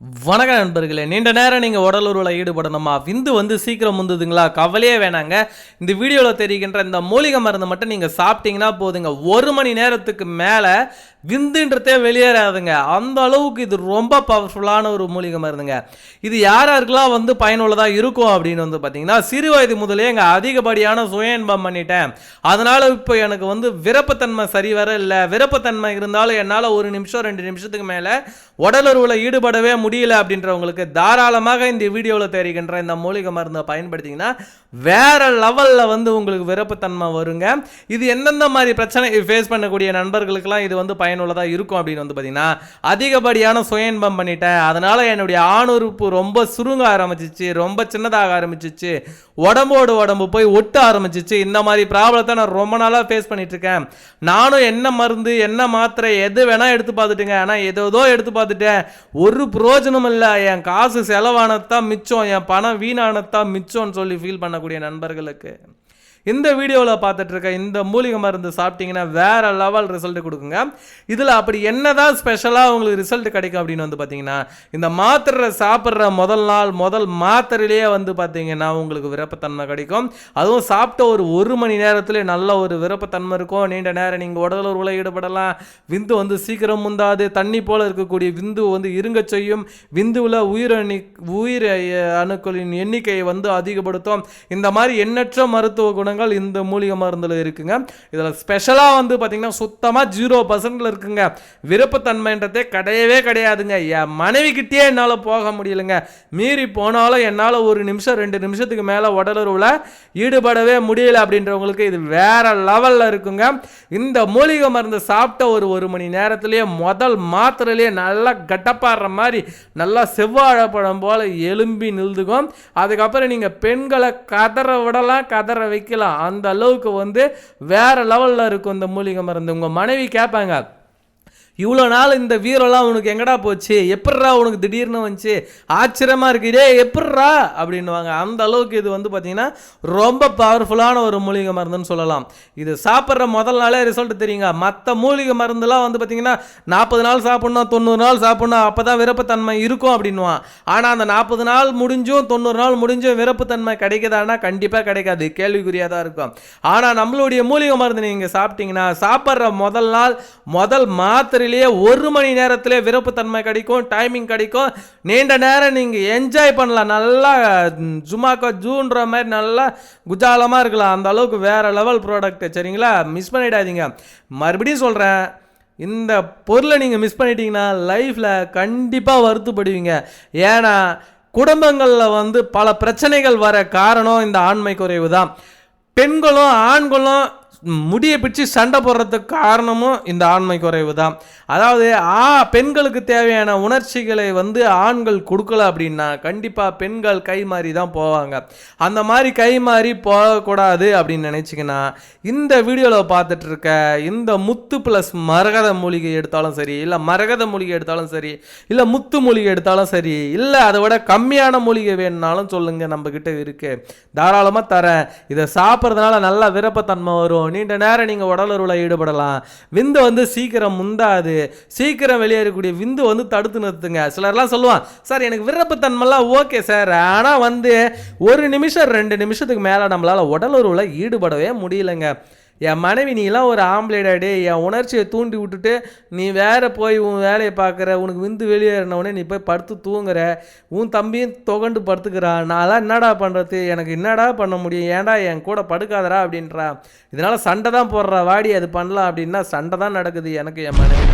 வணக்கம் நண்பர்களே நீண்ட நேரம் நீங்கள் உடலுறவில் ஈடுபடணுமா? விந்து வந்து சீக்கிரம் முந்துதுங்களா? கவலையே வேணாங்க. இந்த வீடியோவில் தெரிகின்ற இந்த மூலிகை மருந்து மட்டும் நீங்கள் சாப்பிட்டீங்கன்னா போதுங்க. ஒரு மணி நேரத்துக்கு மேலே விந்துன்றதே வெளியேறாதுங்க. அந்த அளவுக்கு இது ரொம்ப பவர்ஃபுல்லான ஒரு மூலிகை மருந்துங்க இது யார் யாருக்கெல்லாம் வந்து பயனுள்ளதாக இருக்கும் அப்படின்னு வந்து பார்த்தீங்கன்னா சிறு வயது முதலே எங்கள் அதிகப்படியான சுய இன்பம் பண்ணிட்டேன். அதனால் இப்போ எனக்கு வந்து விருப்பத்தன்மை சரி வர இல்லை. விருப்பத்தன்மை இருந்தாலும் என்னால் ஒரு நிமிஷம் ரெண்டு நிமிஷத்துக்கு மேலே உடலுறவில் ஈடுபடவே முடியல அப்படின்றவங்களுக்கு தாராளமாக இந்த வீடியோவில் தெரிகின்ற இந்த மூலிகை மருந்தை பயன்படுத்திங்கன்னா வேறு லெவலில் வந்து உங்களுக்கு விருப்பத்தன்மை வருங்க. இது எந்தெந்த மாதிரி பிரச்சனை ஃபேஸ் பண்ணக்கூடிய நண்பர்களுக்கெல்லாம் இது வந்து பயனுள்ளதாக இருக்கும் அப்படின்னு வந்து பார்த்தீங்கன்னா அதிகப்படியான சுய இன்பம் பண்ணிட்டேன். அதனால் என்னுடைய ஆணுறுப்பு ரொம்ப சுருங்க ஆரம்பிச்சிச்சு ரொம்ப சின்னதாக ஆரம்பிச்சிச்சு. உடம்போடு உடம்பு போய் ஒட்ட ஆரம்பிச்சிச்சு. இந்த மாதிரி ப்ராப்ளத்தை நான் ரொம்ப நாளாக ஃபேஸ் பண்ணிட்டுருக்கேன் நானும் என்ன மருந்து என்ன மாத்திரை எது வேணால் எடுத்து பார்த்துட்டுங்க. ஆனால் ஏதோ எடுத்து பார்த்துட்டேன். ஒரு பிரயோஜனம் இல்லை. என் காசு செலவானதான் மிச்சம். என் பணம் வீணானதான் மிச்சம்னு சொல்லி ஃபீல் பண்ணக்கூடிய நண்பர்களுக்கு. இந்த வீடியோவில் பார்த்துட்ருக்க இந்த மூலிகை மருந்து சாப்பிட்டீங்கன்னா வேறு லெவல் ரிசல்ட் கொடுக்குங்க. இதில் அப்படி என்ன தான் ஸ்பெஷலாக உங்களுக்கு ரிசல்ட் கிடைக்கும் அப்படின்னு வந்து பார்த்தீங்கன்னா இந்த மாத்திரை சாப்பிட்ற முதல் நாள் முதல் மாத்திரையிலேயே வந்து பார்த்தீங்கன்னா உங்களுக்கு விருப்பத்தன்மை கிடைக்கும். அதுவும் சாப்பிட்ட ஒரு ஒரு மணி நேரத்தில் நல்ல ஒரு விருப்பத்தன்மை இருக்கும். நீண்ட நேரம் நீங்கள் உடல் உருளை ஈடுபடலாம். விந்து வந்து சீக்கிரம் முந்தாது. தண்ணி போல் இருக்கக்கூடிய விந்து வந்து இருங்க செய்யும். விந்துவில் உயிரணி உயிர் அணுக்களின் எண்ணிக்கையை வந்து அதிகப்படுத்தும். இந்த மாதிரி எண்ணற்ற மருத்துவ குணம் குணங்கள் இந்த மூலிகை மருந்தில் இருக்குங்க. இதில் ஸ்பெஷலாக வந்து பார்த்தீங்கன்னா சுத்தமாக ஜீரோ பர்சன்டில் இருக்குங்க. விருப்பத்தன்மைன்றதே கிடையவே கிடையாதுங்க. என் மனைவி கிட்டேயே என்னால் போக முடியலைங்க. மீறி போனாலும் என்னால் ஒரு நிமிஷம் ரெண்டு நிமிஷத்துக்கு மேலே உடலுறவில் ஈடுபடவே முடியல அப்படின்றவங்களுக்கு இது வேற லெவலில் இருக்குங்க. இந்த மூலிகை மருந்து சாப்பிட்ட ஒரு ஒரு மணி நேரத்திலேயே முதல் மாத்திரையிலேயே நல்லா கட்டப்பாடுற மாதிரி நல்லா செவ்வாழைப்பழம் போல் எலும்பி நில்துக்கும். அதுக்கப்புறம் நீங்கள் பெண்களை கதற விடலாம் கதற வைக்கலாம். அந்த அளவுக்கு வந்து வேற லெவலில் இருக்கும் இந்த மூலிகை மருந்து. உங்கள் மனைவி கேட்பாங்க இவ்வளோ நாள் இந்த வீரம்லாம் உனக்கு எங்கடா போச்சு? எப்பட்றா உனக்கு திடீர்னு வந்துச்சு? ஆச்சரியமாக இருக்குதே எப்பட்றா அப்படின்னுவாங்க. அந்த அளவுக்கு இது வந்து பார்த்திங்கன்னா ரொம்ப பவர்ஃபுல்லான ஒரு மூலிகை மருந்துன்னு சொல்லலாம். இது சாப்பிட்ற முதல் நாளே ரிசல்ட் தெரியுங்க. மற்ற மூலிகை மருந்துலாம் வந்து பார்த்திங்கன்னா நாற்பது நாள் சாப்பிட்ணும் தொண்ணூறு நாள் சாப்பிட்ணும் அப்போ தான் விருப்பத்தன்மை இருக்கும் அப்படின்னுவான். ஆனால் அந்த நாற்பது நாள் முடிஞ்சும் தொண்ணூறு நாள் முடிஞ்சும் விருப்பத்தன்மை கிடைக்குதானா கண்டிப்பாக கிடைக்காது. கேள்விக்குறியாக தான் இருக்கும். ஆனால் நம்மளுடைய மூலிகை மருந்து நீங்கள் சாப்பிட்டீங்கன்னா சாப்பிட்ற முதல் நாள் முதல் மாத்திரை மாத்திரையிலேயே ஒரு மணி நேரத்திலே விருப்பத்தன்மை கிடைக்கும் டைமிங் கிடைக்கும். நீண்ட நேரம் நீங்கள் என்ஜாய் பண்ணலாம். நல்லா ம், ஜுமாக்கா ஜூன்ற மாதிரி நல்லா குஜாலமாக இருக்கலாம். அந்த அளவுக்கு வேறு லெவல் ப்ராடக்ட் சரிங்களா? மிஸ் பண்ணிடாதீங்க. மறுபடியும் சொல்கிறேன் இந்த பொருளை நீங்கள் மிஸ் பண்ணிட்டீங்கன்னா லைஃப்பில் கண்டிப்பாக வருத்தப்படுவீங்க. ஏன்னா குடும்பங்களில் வந்து பல பிரச்சனைகள் வர காரணம் இந்த ஆண்மை குறைவு தான் பெண்களும் ஆண்களும் முடியை பிடிச்சி சண்டை போடுறதுக்கு காரணமும் இந்த ஆண்மை குறைவு தான். அதாவது ஆ பெண்களுக்கு தேவையான உணர்ச்சிகளை வந்து ஆண்கள் கொடுக்கல அப்படின்னா கண்டிப்பாக பெண்கள் கை மாறி தான் போவாங்க. அந்த மாதிரி கை மாறி போகக்கூடாது அப்படின்னு நினச்சிங்கன்னா இந்த வீடியோவில் பார்த்துட்டு இருக்க இந்த முத்து ப்ளஸ் மரகத மூலிகை எடுத்தாலும் சரி இல்லை மரகத மூலிகை எடுத்தாலும் சரி இல்லை முத்து மூலிகை எடுத்தாலும் சரி இல்லை அதை விட கம்மியான மூலிகை வேணும்னாலும் சொல்லுங்கள் நம்மக்கிட்ட இருக்குது தாராளமாக தரேன். இதை சாப்பிட்றதுனால நல்ல விருப்பத்தன்மை வரும். நீண்ட நேரம் நீங்கள் உடலுறவில் ஈடுபடலாம். விந்து வந்து சீக்கிரம் முந்தாது. சீக்கிரம் வெளியேறக்கூடிய விந்து வந்து தடுத்து நிறுத்துங்க. சிலர்லாம் சொல்லுவான் சார் எனக்கு விருப்பத்தன்மைலாம் ஓகே சார். ஆனால் வந்து ஒரு நிமிஷம் ரெண்டு நிமிஷத்துக்கு மேலே நம்மளால் உடலுறவில் ஈடுபடவே முடியலைங்க. என் மனைவி நீலாம் ஒரு ஆம்பளைடாடே என் உணர்ச்சியை தூண்டி விட்டுட்டு நீ வேற போய் உன் வேலையை பார்க்குற உனக்கு விந்து வெளியேறினவுடனே நீ போய் படுத்து தூங்குற. உன் தம்பியும் தொகண்டு படுத்துக்கிறான் தான் என்னடா பண்ணுறது எனக்கு என்னடா பண்ண முடியும்? ஏன்டா என் கூட படுக்காதடா? அப்படின்றா. இதனால் சண்டை தான் போடுறா. வாடி அது பண்ணலாம். அப்படின்னா சண்டை தான் நடக்குது எனக்கு என் மனைவி.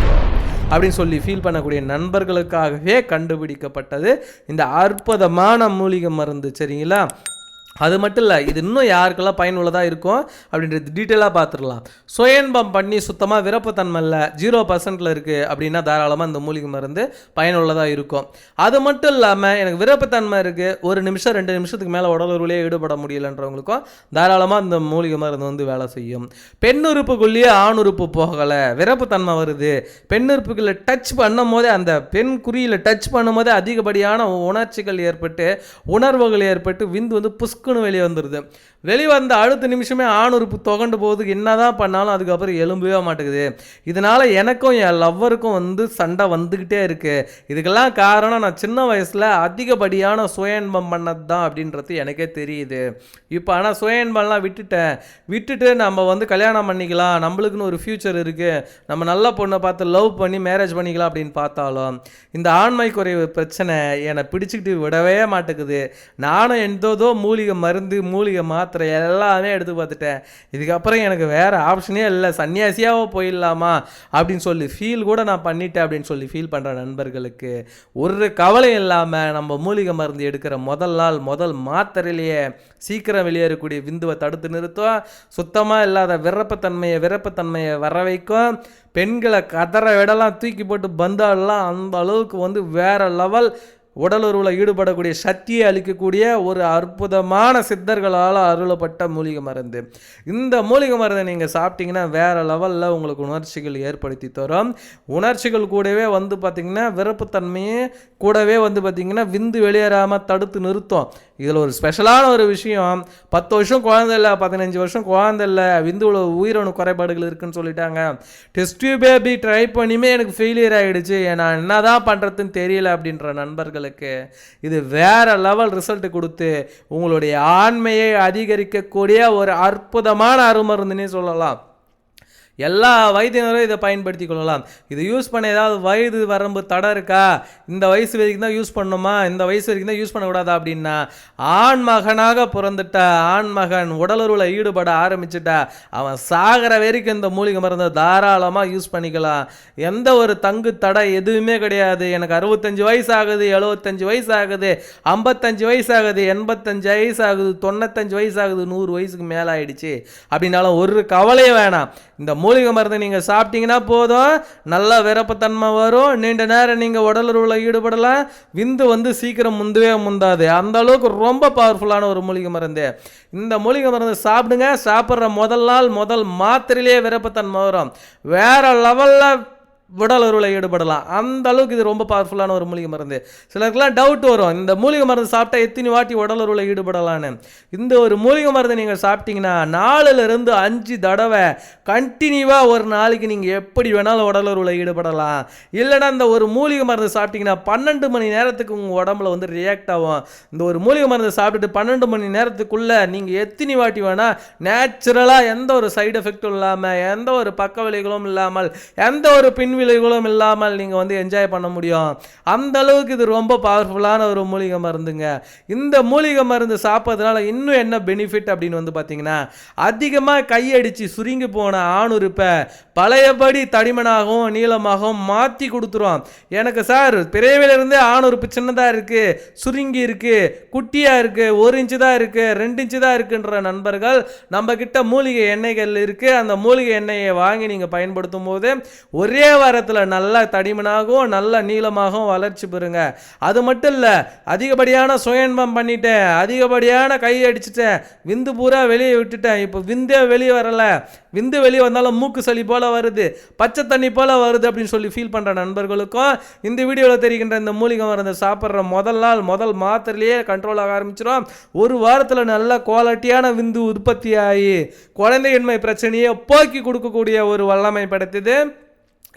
அப்படின்னு சொல்லி ஃபீல் பண்ணக்கூடிய நண்பர்களுக்காகவே கண்டுபிடிக்கப்பட்டது இந்த அற்புதமான மூலிகை மருந்து. சரிங்களா? அது மட்டும் இல்லை இது இன்னும் யாருக்கெல்லாம் பயனுள்ளதாக இருக்கும் அப்படின்றது டீட்டெயிலாக பார்த்துடலாம் சுயன்பம் பண்ணி சுத்தமாக விருப்பத்தன்மை இல்லை ஜீரோ பர்சன்ட்டில் இருக்குது அப்படின்னா தாராளமாக இந்த மூலிகை மருந்து பயனுள்ளதாக இருக்கும். அது மட்டும் இல்லாமல் எனக்கு விருப்பத்தன்மை இருக்குது ஒரு நிமிஷம் ரெண்டு நிமிஷத்துக்கு மேலே உடலுறவுலேயே ஈடுபட முடியலன்றவங்களுக்கும் தாராளமாக இந்த மூலிகை மருந்து வந்து வேலை செய்யும். பெண் உறுப்புக்குள்ளேயே ஆண் உறுப்பு போகலை விருப்பத்தன்மை வருது. பெண் உறுப்புக்குள்ளே டச் பண்ணும் போதே அந்த பெண் குறியில் டச் பண்ணும் போதே அதிகப்படியான உணர்ச்சிகள் ஏற்பட்டு உணர்வுகள் ஏற்பட்டு விந்து வந்து புஷ்கு பொசுக்குன்னு வெளியே வந்துடுது வெளியே வந்த அடுத்த நிமிஷமே ஆணுறுப்பு தொகண்டு என்ன தான் பண்ணாலும் அதுக்கப்புறம் எலும்பவே மாட்டேங்குது. இதனால எனக்கும் என் லவ்வருக்கும் வந்து சண்டை வந்துக்கிட்டே இருக்குது இதுக்கெல்லாம் காரணம் நான் சின்ன வயசில் அதிகப்படியான சுய இன்பம் பண்ணது தான் அப்படின்றது எனக்கே தெரியுது. இப்போ ஆனால் சுய இன்பம்லாம் விட்டுட்டேன். விட்டுட்டு நம்ம வந்து கல்யாணம் பண்ணிக்கலாம். நம்மளுக்குன்னு ஒரு ஃப்யூச்சர் இருக்குது நம்ம நல்ல பொண்ணை பார்த்து லவ் பண்ணி மேரேஜ் பண்ணிக்கலாம் அப்படின்னு பார்த்தாலும் இந்த ஆண்மை குறைவு பிரச்சனை என்னை பிடிச்சிக்கிட்டு விடவே மாட்டேங்குது. நானும் எந்ததோ மூலிகை மருந்து மூலிகை மாத்திரை எல்லாமே எடுத்து பார்த்துட்டேன். இதுக்கப்புறம் எனக்கு வேறு ஆப்ஷனே இல்லை. சன்னியாசியாவோ போயிடலாமா அப்படின்னு சொல்லி ஃபீல் கூட நான் பண்ணிட்டேன் அப்படின்னு சொல்லி ஃபீல் பண்ணுற நண்பர்களுக்கு ஒரு கவலை இல்லாமல் நம்ம மூலிகை மருந்து எடுக்கிற முதல் நாள் முதல் மாத்திரையிலேயே சீக்கிரம் வெளியேறக்கூடிய விந்துவை தடுத்து நிறுத்தும் சுத்தமாக இல்லாத விரப்பத்தன்மையை விரப்பத்தன்மையை வர வைக்கும். பெண்களை கதற விடலாம் தூக்கி போட்டு பந்தாடலாம். அந்த அளவுக்கு வந்து வேறு லெவல் உடலுறவில் ஈடுபடக்கூடிய சக்தியை அளிக்கக்கூடிய ஒரு அற்புதமான சித்தர்களால் அருளப்பட்ட மூலிகை மருந்து. இந்த மூலிகை மருந்தை நீங்கள் சாப்பிட்டீங்கன்னா வேறு லெவலில் உங்களுக்கு உணர்ச்சிகள் ஏற்படுத்தி தரும். உணர்ச்சிகள் கூடவே வந்து பார்த்திங்கன்னா விருப்பத்தன்மையே கூடவே வந்து பார்த்திங்கன்னா விந்து வெளியேறாமல் தடுத்து நிறுத்தும். இதில் ஒரு ஸ்பெஷலான ஒரு விஷயம். பத்து வருஷம் குழந்தை இல்லை பதினஞ்சு வருஷம் குழந்தை இல்லை விந்துவில் உயிரணு குறைபாடுகள் இருக்குன்னு சொல்லிட்டாங்க. டெஸ்ட் பேபி ட்ரை பண்ணியுமே எனக்கு ஃபெயிலியர் ஆகிடுச்சு நான் என்ன தான் பண்ணுறதுன்னு தெரியல அப்படின்ற நண்பர்கள். உங்களுக்கு. இது வேற லெவல் ரிசல்ட் கொடுத்து உங்களுடைய ஆண்மையை அதிகரிக்கக்கூடிய ஒரு அற்புதமான அருமருந்துன்னே சொல்லலாம். எல்லா வயதினரும் இதை பயன்படுத்தி கொள்ளலாம். இது யூஸ் பண்ண ஏதாவது வயது வரம்பு தடை இருக்கா? இந்த வயசு வரைக்கும் தான் யூஸ் பண்ணணுமா இந்த வயசு வரைக்கும் தான் யூஸ் பண்ணக்கூடாதா அப்படின்னா ஆண் மகனாக பிறந்துட்ட ஆண் மகன் உடலுறவில் ஈடுபட ஆரம்பிச்சுட்டா அவன் சாகிற வரைக்கும் இந்த மூலிகை மருந்தை தாராளமாக யூஸ் பண்ணிக்கலாம். எந்த ஒரு தங்கு தடை எதுவுமே கிடையாது. எனக்கு அறுபத்தஞ்சு வயசு ஆகுது எழுபத்தஞ்சு வயசு ஆகுது ஐம்பத்தஞ்சு வயசு ஆகுது எண்பத்தஞ்சு வயசு ஆகுது தொண்ணூத்தஞ்சு வயசு ஆகுது நூறு வயசுக்கு மேலே ஆயிடுச்சு அப்படின்னாலும் ஒரு கவலையும் வேணாம். இந்த மூலிகை மருந்து நீங்கள் சாப்பிட்டீங்கன்னா போதும். நல்லா விரப்பத்தன்மை வரும். நீண்ட நேரம் நீங்கள் உடலுறவில் ஈடுபடலாம் விந்து வந்து சீக்கிரம் முந்தவே முந்தாது. அந்த அளவுக்கு ரொம்ப பவர்ஃபுல்லான ஒரு மூலிகை மருந்து. இந்த மூலிகை மருந்து சாப்பிடுங்க. சாப்பிட்ற முதல் நாள் முதல் மாத்திரையிலேயே விரப்பத்தன்மை வரும். வேறு லெவலில் உடலுறவில் ஈடுபடலாம். அந்த அளவுக்கு இது ரொம்ப பவர்ஃபுல்லான ஒரு மூலிகை மருந்து. சிலருக்குலாம் டவுட் வரும். இந்த மூலிகை மருந்து சாப்பிட்டா எத்தனை வாட்டி உடலுறவில் ஈடுபடலான்னு இந்த ஒரு மூலிகை மருந்து நீங்கள் சாப்பிட்டீங்கன்னா நாலுலேருந்து அஞ்சு தடவை கண்டினியூவாக ஒரு நாளைக்கு நீங்கள் எப்படி வேணாலும் உடலுறவில் ஈடுபடலாம். இல்லைன்னா இந்த ஒரு மூலிகை மருந்து சாப்பிட்டீங்கன்னா பன்னெண்டு மணி நேரத்துக்கு உங்கள் உடம்புல வந்து ரியாக்ட் ஆகும். இந்த ஒரு மூலிகை மருந்து சாப்பிட்டுட்டு பன்னெண்டு மணி நேரத்துக்குள்ளே நீங்கள் எத்தனை வாட்டி வேணால் நேச்சுரலாக எந்த ஒரு சைடு எஃபெக்டும் இல்லாமல் எந்த ஒரு பக்க விலைகளும் இல்லாமல் எந்த ஒரு பின் பின்விளைவுகளும் இல்லாமல் நீங்கள் வந்து என்ஜாய் பண்ண முடியும். அந்த அளவுக்கு இது ரொம்ப பவர்ஃபுல்லான ஒரு மூலிகை மருந்துங்க. இந்த மூலிகை மருந்து சாப்பிட்றதுனால இன்னும் என்ன பெனிஃபிட் அப்படின்னு வந்து பார்த்தீங்கன்னா அதிகமாக கையடிச்சு சுருங்கி போன ஆணுறுப்பை பழையபடி தடிமனாகவும் நீளமாகவும் மாற்றி கொடுத்துரும். எனக்கு சார் பிறவிலிருந்தே ஆணுறுப்பு சின்னதாக இருக்குது சுருங்கி இருக்குது குட்டியாக இருக்குது ஒரு இன்ச்சு தான் இருக்குது ரெண்டு இன்ச்சு தான் இருக்குன்ற நண்பர்கள் நம்ம கிட்ட மூலிகை எண்ணெய்கள் இருக்குது அந்த மூலிகை எண்ணெயை வாங்கி நீங்கள் பயன்படுத்தும் போது ஒரே வாரத்தில் நல்லா தடிமனாகவும் நல்ல நீளமாகவும் வளர்ச்சி பெறுங்க. அது மட்டும் இல்லை அதிகப்படியான சுயன்பம் பண்ணிட்டேன் அதிகப்படியான கை அடிச்சிட்டேன் விந்து பூரா வெளியே விட்டுட்டேன். இப்போ விந்தே வெளியே வரலை. விந்து வெளியே வந்தாலும் மூக்கு சளி போல் வருது பச்சை தண்ணி போல் வருது அப்படின்னு சொல்லி ஃபீல் பண்ணுற நண்பர்களுக்கும் இந்த வீடியோவில் தெரிகின்ற இந்த மூலிகை மருந்து சாப்பிட்ற முதல் நாள் முதல் மாத்திரையிலேயே கண்ட்ரோல் ஆக ஆரம்பிச்சிடும் ஒரு வாரத்தில் நல்ல குவாலிட்டியான விந்து உற்பத்தி ஆகி குழந்தையின்மை பிரச்சனையை போக்கி கொடுக்கக்கூடிய ஒரு வல்லமை படுத்துது.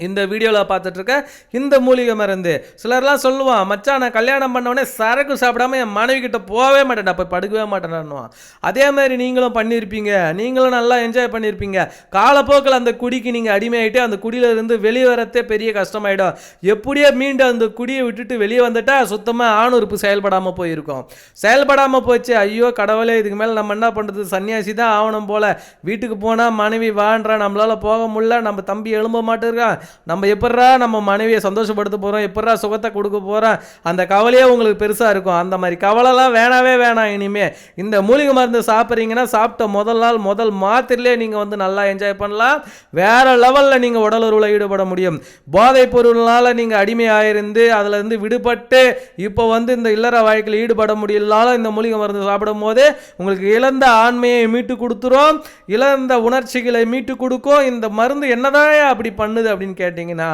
இந்த வீடியோவில் பார்த்துட்ருக்க இந்த மூலிகை மருந்து. சிலர்லாம் சொல்லுவான் மச்சான் நான் கல்யாணம் பண்ணவொடனே சரக்கு சாப்பிடாம என் மனைவி கிட்ட போகவே மாட்டேன்டா போய் படுக்கவே மாட்டேன்னுவான். அதே மாதிரி நீங்களும் பண்ணியிருப்பீங்க நீங்களும் நல்லா என்ஜாய் பண்ணியிருப்பீங்க காலப்போக்கில் அந்த குடிக்கு நீங்கள் அடிமையாயிட்டு அந்த குடியிலிருந்து வெளியே வரத்தே பெரிய கஷ்டமாயிடும். எப்படியோ மீண்டும் அந்த குடியை விட்டுட்டு வெளியே வந்துட்டால் சுத்தமாக ஆணுறுப்பு செயல்படாமல் போயிருக்கும். செயல்படாமல் போச்சு ஐயோ கடவுளே இதுக்கு மேலே நம்ம என்ன பண்ணுறது சன்னியாசி தான் ஆகணும் போல். வீட்டுக்கு போனால் மனைவி வான்றா நம்மளால் போக முடியல நம்ம தம்பி எழும்ப மாட்டேருக்கான் நம்ம எப்பட்றா நம்ம மனைவியை சந்தோஷப்படுத்த போகிறோம் எப்பட்றா சுகத்தை கொடுக்க போகிறோம் அந்த கவலையே உங்களுக்கு பெருசாக இருக்கும். அந்த மாதிரி கவலைலாம் வேணாவே வேணாம் இனிமே. இந்த மூலிகை மருந்து சாப்பிட்றீங்கன்னா சாப்பிட்ட முதல் நாள் முதல் மாத்திரையிலே நீங்கள் வந்து நல்லா என்ஜாய் பண்ணலாம். வேறு லெவலில் நீங்கள் உடலுறவில் ஈடுபட முடியும். போதைப் பொருள்னால நீங்கள் அடிமையாயிருந்து அதில் இருந்து விடுபட்டு இப்போ வந்து இந்த இல்லற வாழ்க்கையில் ஈடுபட முடியலனாலும் இந்த மூலிகை மருந்து சாப்பிடும் போது உங்களுக்கு இழந்த ஆண்மையை மீட்டு கொடுத்துரும். இழந்த உணர்ச்சிகளை மீட்டு கொடுக்கும். இந்த மருந்து என்னதான் அப்படி பண்ணுது அப்படின்னு கேட்டிங்கன்னா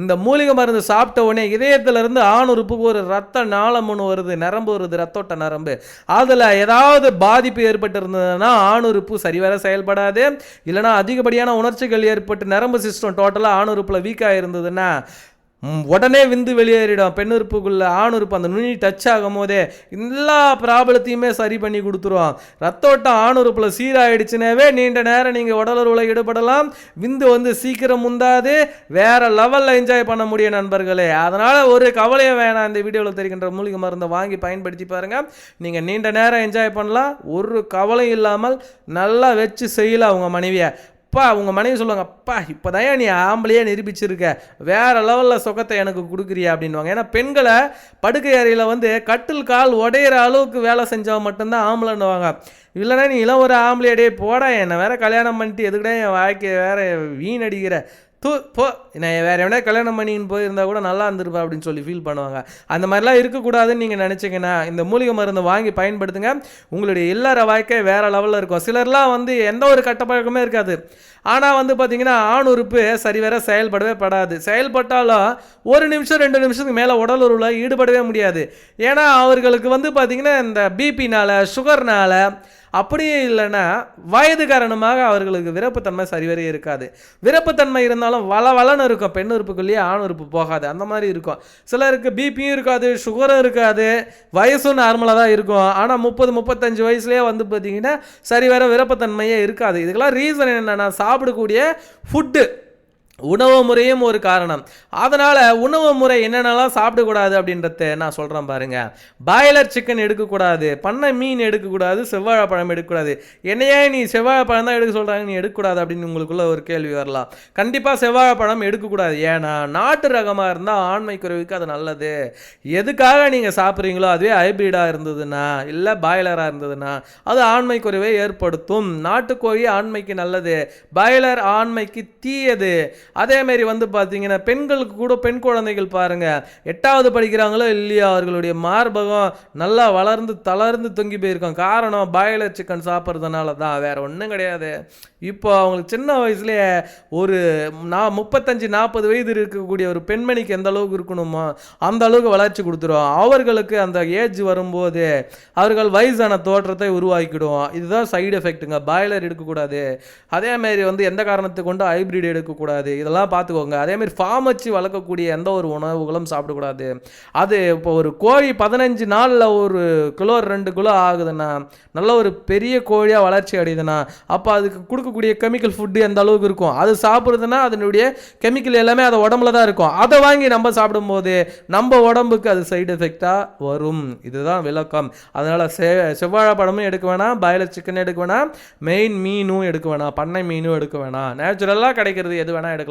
இந்த மூலிகை மருந்து சாப்பிட்ட உடனே இதயத்திலிருந்து ஆணுறுப்புக்கு ஒரு ரத்த நாளம் ஒன்று வருது நரம்பு வருது ரத்தோட்ட நரம்பு. அதில் ஏதாவது பாதிப்பு ஏற்பட்டு இருந்ததுன்னா ஆணுறுப்பு சரிவர செயல்படாது. இல்லைனா அதிகப்படியான உணர்ச்சிகள் ஏற்பட்டு நரம்பு சிஸ்டம் டோட்டலாக ஆணுறுப்பில் வீக்காக இருந்ததுன்னா உடனே விந்து வெளியேறிடும். பெண் உறுப்புக்குள்ள ஆண் உறுப்பு அந்த நுனி டச் ஆகும் போதே எல்லா ப்ராப்ளத்தையுமே சரி பண்ணி கொடுத்துரும். ரத்தோட்டம் ஆண் உறுப்பில் சீராயிடுச்சுனாவே நீண்ட நேரம் நீங்கள் உடலுறவுல ஈடுபடலாம். விந்து வந்து சீக்கிரம் முந்தாது. வேற லெவலில் என்ஜாய் பண்ண முடியும் நண்பர்களே. அதனால் ஒரு கவலையும் வேணாம். இந்த வீடியோவில் தெரிகின்ற மூலிகை மருந்தை வாங்கி பயன்படுத்தி பாருங்கள் நீங்கள் நீண்ட நேரம் என்ஜாய் பண்ணலாம். ஒரு கவலையும் இல்லாமல் நல்லா வச்சு செய்யலாம் உங்கள் மனைவியை. அப்பா உங்கள் மனைவி சொல்லுவாங்க அப்பா இப்போதான் நீ ஆம்பளையே நிரூபிச்சிருக்க. வேறு லெவலில் சுகத்தை எனக்கு கொடுக்குறியா? அப்படின்வாங்க ஏன்னா பெண்களை படுக்கை அறையில் வந்து கட்டில் கால் உடையிற அளவுக்கு வேலை செஞ்சால் மட்டும்தான் ஆம்பளைன்னுவாங்க. இல்லைன்னா நீ இளம் ஒரு ஆம்பளை அடையே போடா. என்னை வேற கல்யாணம் பண்ணிட்டு எதுக்குடா என் வாழ்க்கையை வேற வீணடிக்கிற? தூ போ நான் வேறு எவனே கல்யாணம் பண்ணின்னு போயிருந்தா கூட நல்லா இருந்திருப்பா அப்படின்னு சொல்லி ஃபீல் பண்ணுவாங்க. அந்த மாதிரிலாம் இருக்கக்கூடாதுன்னு நீங்கள் நினச்சிங்கன்னா இந்த மூலிகை மருந்தை வாங்கி பயன்படுத்துங்க. உங்களுடைய இல்லற வாழ்க்கை வேறு லெவலில் இருக்கும். சிலர்லாம் வந்து எந்த ஒரு கட்டப்பழக்கமே இருக்காது. ஆனால் வந்து பார்த்தீங்கன்னா ஆண் உறுப்பு சரிவர செயல்படவே படாது. செயல்பட்டாலும் ஒரு நிமிஷம் ரெண்டு நிமிஷத்துக்கு மேலே உடல் உருவில் ஈடுபடவே முடியாது. ஏன்னா அவர்களுக்கு வந்து பார்த்தீங்கன்னா இந்த பிபினால் சுகர்னால் அப்படியே இல்லைன்னா வயது காரணமாக அவர்களுக்கு விருப்பத்தன்மை சரிவரே இருக்காது. விருப்பத்தன்மை இருந்தாலும் வள வளன்னு இருக்கும். பெண் உறுப்புக்குள்ளேயே ஆண் உறுப்பு போகாது. அந்த மாதிரி இருக்கும். சிலருக்கு பிபியும் இருக்காது சுகரும் இருக்காது. வயசும் நார்மலாக தான் இருக்கும். ஆனால் முப்பது முப்பத்தஞ்சு வயசுலேயே வந்து பார்த்தீங்கன்னா சரிவர விருப்பத்தன்மையே இருக்காது. இதுக்கெல்லாம் ரீசன் என்னென்னா சாப்பிடக்கூடிய ஃபுட்டு உணவு முறையும் ஒரு காரணம். அதனால் உணவு முறை என்னென்னலாம் சாப்பிடக்கூடாது அப்படின்றத நான் சொல்கிறேன் பாருங்கள் பாய்லர் சிக்கன் எடுக்கக்கூடாது பண்ணை மீன் எடுக்கக்கூடாது செவ்வாழைப்பழம் எடுக்கக்கூடாது. என்னையே நீ செவ்வாழைப்பழம் தான் எடுக்க சொல்கிறாங்க நீ எடுக்கக்கூடாது அப்படின்னு உங்களுக்குள்ள ஒரு கேள்வி வரலாம். கண்டிப்பாக செவ்வாழைப்பழம் எடுக்கக்கூடாது. ஏன்னா நாட்டு ரகமாக இருந்தால் ஆண்மை குறைவுக்கு அது நல்லது. எதுக்காக நீங்கள் சாப்பிட்றீங்களோ அதுவே ஹைப்ரிடாக இருந்ததுன்னா இல்லை பாய்லராக இருந்ததுன்னா அது ஆண்மை குறைவை ஏற்படுத்தும். நாட்டுக்கோழி ஆண்மைக்கு நல்லது. பாய்லர் ஆண்மைக்கு தீயது. அதேமாரி வந்து பார்த்தீங்கன்னா பெண்களுக்கு கூட பெண் குழந்தைகள் பாருங்கள் எட்டாவது படிக்கிறாங்களோ இல்லையோ அவர்களுடைய மார்பகம் நல்லா வளர்ந்து தளர்ந்து தொங்கி போயிருக்கோம். காரணம் பாய்லர் சிக்கன் சாப்பிட்றதுனால தான். வேறு ஒன்றும் கிடையாது. இப்போ அவங்களுக்கு சின்ன வயசுலேயே ஒரு நான் முப்பத்தஞ்சு நாற்பது வயது இருக்கக்கூடிய ஒரு பெண்மணிக்கு எந்த அளவுக்கு இருக்கணுமோ அந்த அளவுக்கு வளர்ச்சி கொடுத்துரும். அவர்களுக்கு அந்த ஏஜ் வரும்போது அவர்கள் வயசான தோற்றத்தை உருவாக்கிடுவோம். இதுதான் சைடு எஃபெக்ட்டுங்க பாய்லர் எடுக்கக்கூடாது. அதேமாரி வந்து எந்த காரணத்தை கொண்டு ஹைப்ரிட் எடுக்கக்கூடாது. இதெல்லாம் பார்த்துக்கோங்க. அதேமாதிரி ஃபார்ம் வச்சு வளர்க்கக்கூடிய எந்த ஒரு உணவுகளும் சாப்பிடக்கூடாது. அது இப்போ ஒரு கோழி பதினஞ்சு நாளில் ஒரு கிலோ ரெண்டு கிலோ ஆகுதுன்னா நல்ல ஒரு பெரிய கோழியாக வளர்ச்சி அடையுதுன்னா அப்போ அதுக்கு கொடுக்கக்கூடிய கெமிக்கல் ஃபுட்டு எந்த அளவுக்கு இருக்கும்? அது சாப்பிட்றதுன்னா அதனுடைய கெமிக்கல் எல்லாமே அது உடம்புல தான் இருக்கும். அதை வாங்கி நம்ம சாப்பிடும்போது நம்ம உடம்புக்கு அது சைடு எஃபெக்டாக வரும். இதுதான் விளக்கம். அதனால் செ செவ்வாழை பழமும் எடுக்க வேணாம் பாய்லர் சிக்கன் எடுக்க வேணாம் மெயின் மீனும் எடுக்க வேணாம் பண்ணை மீனும் எடுக்க வேணாம். நேச்சுரலாக கிடைக்கிறது எது வேணால் எடுக்கலாம்.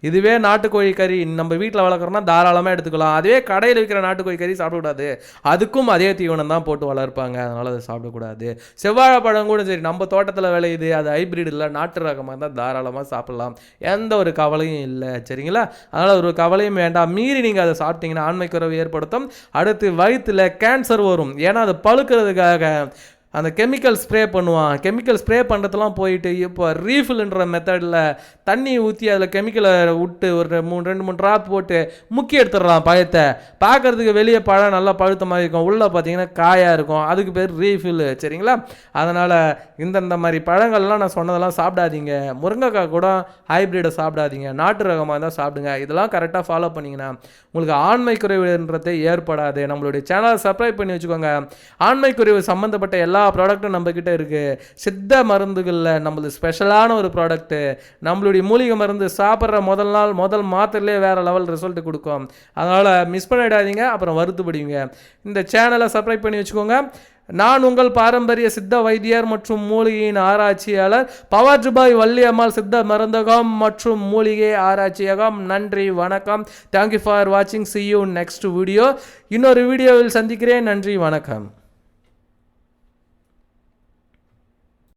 இதுவே நாட்டுக்கோழி கறி. நம்ம வீட்டில் வளர்க்குறோம்னா தாராளமாக எடுத்துக்கலாம். அதுவே கடையில் விற்கிற நாட்டுக்கோழி கறி சாப்பிடக்கூடாது. அதுக்கும் அதே தீவனம் தான் போட்டு வளர்ப்பாங்க. அதனால் அதை சாப்பிடக்கூடாது. செவ்வாழை பழம் கூட சரி நம்ம தோட்டத்தில் விளையுது. அது ஹைப்ரிட் இல்லை நாட்டு ரகமாக இருந்தால் தாராளமாக சாப்பிடலாம். எந்த ஒரு கவலையும் இல்லை. சரிங்களா? அதனால் ஒரு கவலையும் வேண்டாம். மீறி நீங்கள் அதை சாப்பிட்டீங்கன்னா ஆண்மைக்குறவு ஏற்படுத்தும். அடுத்து வயிற்றில் கேன்சர் வரும். ஏன்னா அது பழுக்கிறதுக்காக அந்த கெமிக்கல் ஸ்ப்ரே பண்ணுவான். கெமிக்கல் ஸ்ப்ரே பண்ணுறதுலாம் போயிட்டு இப்போ ரீஃபில்ன்ற மெத்தடில் தண்ணி ஊற்றி அதில் கெமிக்கலை விட்டு ஒரு மூணு ரெண்டு மூணு ட்ராப் போட்டு முக்கி எடுத்துடுறான் பழத்தை பார்க்கறதுக்கு வெளியே பழம் நல்லா பழுத்த மாதிரி இருக்கும். உள்ளே பார்த்தீங்கன்னா காயாக இருக்கும். அதுக்கு பேர் ரீஃபில் சரிங்களா? அதனால் இந்தந்த மாதிரி பழங்கள்லாம் நான் சொன்னதெல்லாம் சாப்பிடாதீங்க. முருங்கைக்காய் கூட ஹைப்ரிடை சாப்பிடாதீங்க. நாட்டு ரகமாக இருந்தால் சாப்பிடுங்க. இதெல்லாம் கரெக்டாக ஃபாலோ பண்ணிங்கன்னா உங்களுக்கு ஆண்மை குறைவுன்றதே ஏற்படாது. நம்மளுடைய சேனலை சப்ஸ்கிரைப் பண்ணி வச்சுக்கோங்க. ஆண்மை குறைவு சம்மந்தப்பட்ட எல்லா ப்ராடக்ட்டும் நம்மக்கிட்ட இருக்குது சித்த மருந்துகளில் நம்மளது ஸ்பெஷலான ஒரு ப்ராடக்ட்டு நம்மளுடைய மூலிகை மருந்து சாப்பிட்ற முதல் நாள் முதல் மாத்திரையிலே வேறு லெவல் ரிசல்ட் கொடுக்கும். அதனால் மிஸ் பண்ணிடாதீங்க அப்புறம் வருத்தப்படுவீங்க. இந்த சேனலை சப்ஸ்கிரைப் பண்ணி வச்சுக்கோங்க. நான் உங்கள் பாரம்பரிய சித்த வைத்தியர் மற்றும் மூலிகையின் ஆராய்ச்சியாளர் பவர் ஜுபாய் வள்ளியம்மாள் சித்த மருந்தகம் மற்றும் மூலிகை ஆராய்ச்சியகம். நன்றி வணக்கம். தேங்க்யூ ஃபார் வாட்சிங் சி யூ நெக்ஸ்ட் வீடியோ இன்னொரு வீடியோவில் சந்திக்கிறேன். நன்றி வணக்கம்.